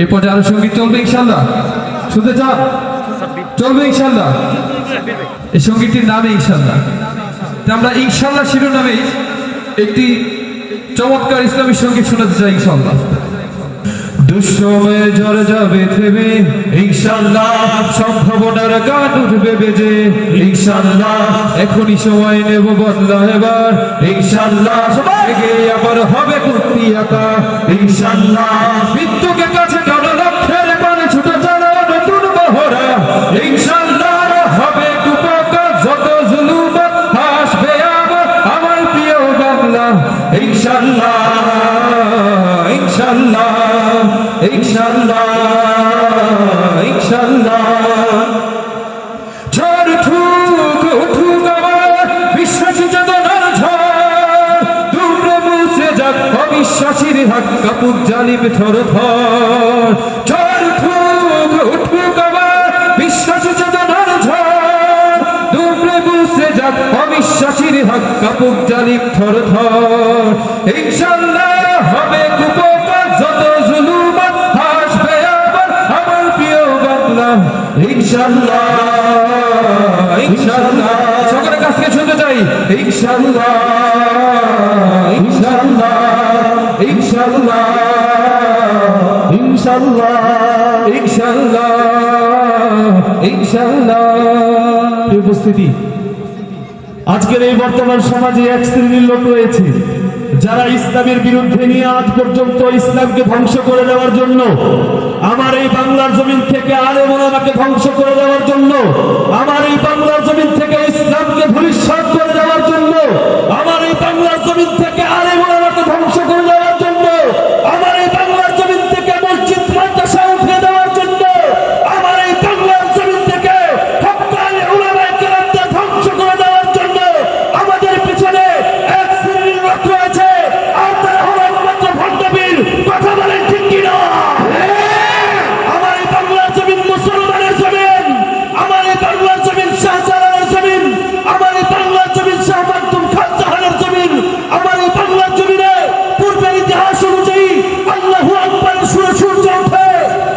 এই পর্যায়ে আরও সংগীত চলবে ইনশাল্লাহ শুনতে চান চলবে ইনশাল্লাহ এই সঙ্গীতটির নামে ইনশাল্লাহ আমরা ইনশাল্লাহ শিরোনামেই একটি চমৎকার ইসলামী সংগীত শোনাতে চাই ইনশাল্লাহ দুঃসময়ে ঝরে যাবে থেমে ইনশাল্লাহ সম্ভাবনার গান উঠবে বেজে। ইনশাল্লাহ এখনই সময় নেব বদলা এবার। ইনশাল্লাহ আবার হবে কুর্তি আঁকা। ইনশাল্লাহ ইনশাল্লাহ ইনশাল্লাহ ইনশাল্লাহ ইনশাল্লাহ। ঝড় ঠুক উঠুক আবার বিশ্বাস চেতনার ঝড়। দুমড়ে মুছে যাক অবিশ্বাসীর হাত কাপুক জালিম থর থর ঝড় ঠুক উঠুক আবার বিশ্বাস চেতনার ঝড়। দুমড়ে মুছে যাক অবিশ্বাসীর হাত কাপুক জালিম থর থর। ইনশাল্লাহ হবে কুপকার যত জুলুম হাসবে আবার আমার প্রিয় বাংলা। ইনশাল্লাহ ইনশাল্লাহ। সকলের কাছ শুনতে চাই। ইনশাল্লাহ ইনশাল্লাহ ইনশাল্লাহ ইনশাল্লাহ ইনশাল্লাহ ইনশাল্লাহ। উপস্থিতি আজকের এই বর্তমান সমাজে এক শ্রেণির লোক রয়েছে, যারা ইসলামের বিরুদ্ধে নিয়ে আজ পর্যন্ত ইসলামকে ধ্বংস করে দেওয়ার জন্য, আমার এই বাংলার জমিন থেকে আলে মোলামাকে ধ্বংস করে দেওয়ার জন্য, আমার এই বাংলার জমিন থেকে ইসলামকে ভবিষ্যৎ করে দেওয়ার জন্য আমার এই বাংলার জমিন থেকে আলে মোলামাকে ধ্বংস করে দেওয়ার জন্য আমার এই বাংলার জমিন থেকে মসজিদ মাদ্রাসা উঠে দেওয়ার জন্য আমার এই বাংলার জমিন থেকে হকানি উলামায়ে কেরামদের ধ্বংস করে দেওয়ার জন্য আমাদের পিছনে এক শ্রেণির লোক রয়েছে আর তারা হলো একমাত্র ভণ্ডবীর কথা বলেন ঠিক কিনা আমার এই বাংলার জমিন মুসলমানের জমিন আমার এই বাংলার জমিন শাহজালালের জমিন আমার এই বাংলার জমিন শাহ মাকদুম খান জাহানের জমিন আমার এই বাংলার জমিনে পূর্বের ইতিহাস অনুযায়ী আল্লাহু আকবার সুরে সূর্য ওঠে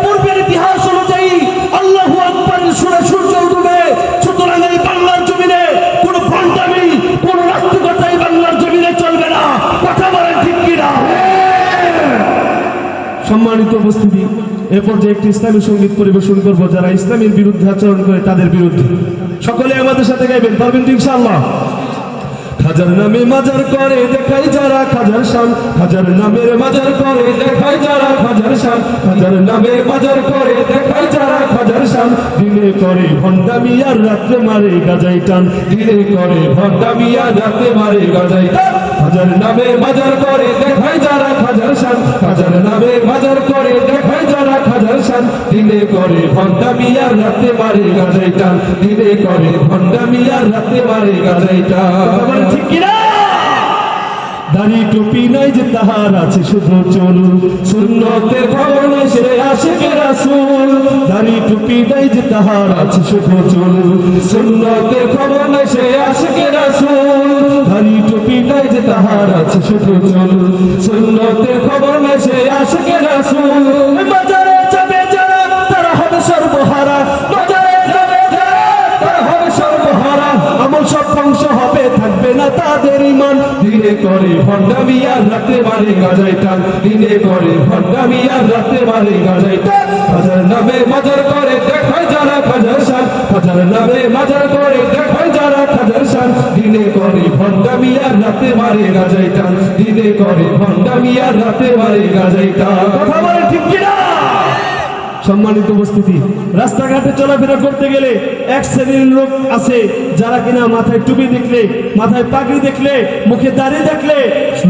পূর্বের ইতিহাস অনুযায়ী আল্লাহু আকবার সুরে সূর্য উঠবে সুতরাং এই বাংলার জমিনে কোনো ভণ্ডামি কোনো নাস্তিকতা এই বাংলার জমিনে চলবে না কথা বলেন ঠিক কিনা সম্মানিত উপস্থিতি, এ পর্যায়ে একটি ইসলামী সংগীত পরিবেশন করব যারা ইসলামের বিরুদ্ধে আচরণ করে তাদের বিরুদ্ধে। সকলে আমাদের সাথে গাইবেন, পারবেন তো ইনশাআল্লাহ? খাজার নামে মাজার করে, দেখাই যারা খাজার শান। খাজার নামের মাজার করে, দেখাই যারা খাজার শান। খাজার নামের মাজার করে, দেখাই যারা দিনে করে ভণ্ডামি আর রাত্রে মারে গাজাই টান। দিনে করে ভণ্ডামিয়া রাতে মারে গাজাই হাজার নামে বাজার করে দেখায় যারা খাজার শান। হাজার নামে বাজার করে দেখায় যারা খাজার শান। দিনে করে ভণ্ডামিয়া রাতে মারে গাজাই টান। দিনে করে ভণ্ডামিয়া রাতে মারে গাজাই টান। ঠিক কিনা? দাড়ি টুপি নাই যে তাহার আছে শুধু চুল। সুন্নতের নাই যে তাহার আছে শুধু চুল। সুন্নতের খবর সে আসে রাসুল রাসূল দাড়ি টুপি নাই যে তাহার আছে শুধু চুল। দিনে করে ভণ্ডামিয়া রাতে মারে গাজাই টান। দিনে করে ভণ্ডামিয়া রাতে মারে গাজাই টান। হাজার নামে মাজার করে, দেখায় যারা খাজার শান হাজার নামে মাজার করে, দেখায় যারা খাজার শান দিনে করে ভণ্ডামিয়া রাতে মারে গাজাই দিনে করে ভণ্ডামিয়া রাতে মারে গাজাই কথা বলে ঠিক কিনা? সম্মানিত উপস্থিতি, রাস্তাঘাটে চলাফেরা করতে গেলে এক শ্রেণির লোক আছে যারা কিনা মাথায় টুপি দেখলে, মাথায় পাগড়ি দেখলে, মুখে দাড়ি দেখলে,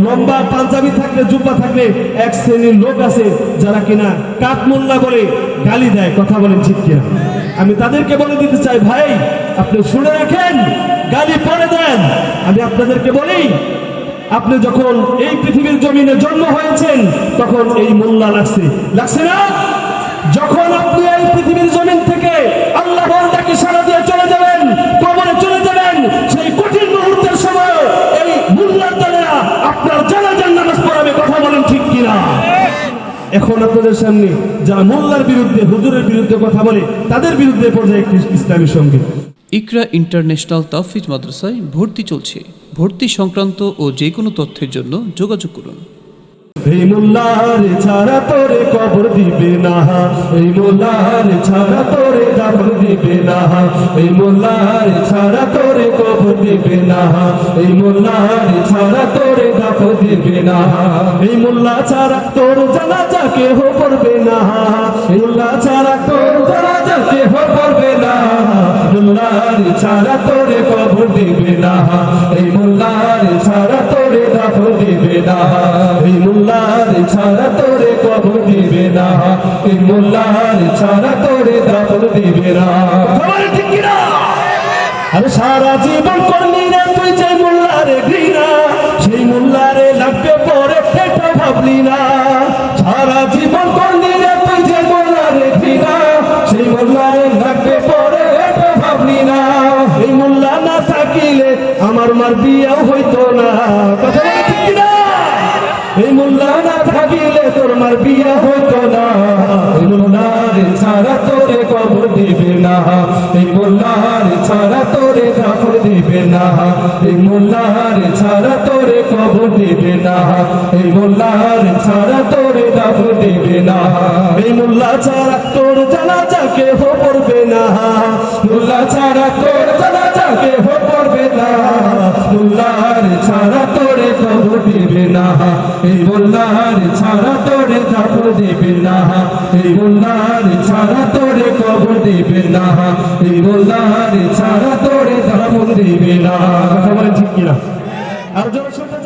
লম্বা পাঞ্জাবি থাকলে, জুব্বা থাকলে এক শ্রেণির লোক আছে যারা কিনা কাক মোল্লা বলে গালি দেয়, কথা বলেন ঠিক কিনা। আমি তাদেরকে বলে দিতে চাই, ভাই, আপনি শুনে রাখেন, গালি পরে দেন। আমি আপনাদেরকে বলি, আপনি যখন এই পৃথিবীর জমিনে জন্ম হয়েছেন, তখন এই মোল্লা লাগছে। লাগছে না? যখন আপনি এই পৃথিবীর জমিন থেকে আল্লাহ সারা দিয়ে চলে যাবেন, কবরে চলে যাবেন, সেই কঠিন মুহূর্তের সময় এই আপনার নামাজ পড়াবে কথা বলেন ঠিক কিনা? এখন আপনাদের সামনে মোল্লার বিরুদ্ধে, হুজুরের বিরুদ্ধে কথা বলে, তাদের বিরুদ্ধে পর্যায়ে ইসলামী ইকরা ইন্টারন্যাশনাল তাফিজ মাদ্রাসায় ভর্তি চলছে। ভর্তি সংক্রান্ত ও যে কোনো তথ্যের জন্য যোগাযোগ করুন। এই মোল্লার ছাড়া তোরে কবর দিবে না। এই মোল্লার ছাড়া তোরে দাফন দিবে না। এই মোল্লার ছাড়া তোরে কবর দিবে না। এই মোল্লার ছাড়া তোরে দাফন দিবে না। এই মোল্লা ছাড়া তোর জানাজা কেহ করবে না। এই মোল্লা ছাড়া তোর জানাজা কেহ করবে না। মোল্লার ছাড়া তোরে কবর দিবে না। এই জীবন করলি না তুই যে মোল্লারে ঘৃণা সেই মোল্লারে লাগবে পরে সেটা ভাবলি না। সারা জীবন করলি না তুই যে মোল্লারে ঘৃণা সেই মোল্লারে লাগবে পরে এটা ভাবলি না। এই মোল্লা না থাকিলে আমার মার বিয়াও হইতো না। কথা ঠিক না এই মোল্লা না থাকিলে তোর মার বিয়া হইতো না। এই মোল্লার ছাড়া তোরে কবর দিবে না। দিবে না এই মোল্লার ছাড়া তোরে কবর দিবে না এই মোল্লার ছাড়া তোরে দিবে না এই মোল্লা ছাড়া তোর জানাজা কেহ পড়বে না মোল্লা ছাড়া তোর জানাজা কেহ পড়বে না ছাড়া তোরে দিবে না এই ছাড়া তোরে দিবে না এই ছাড়া তোরে দিবে না এই ছাড়া দিবে না কথা বলেন কিনা? আর জনসংখ্যা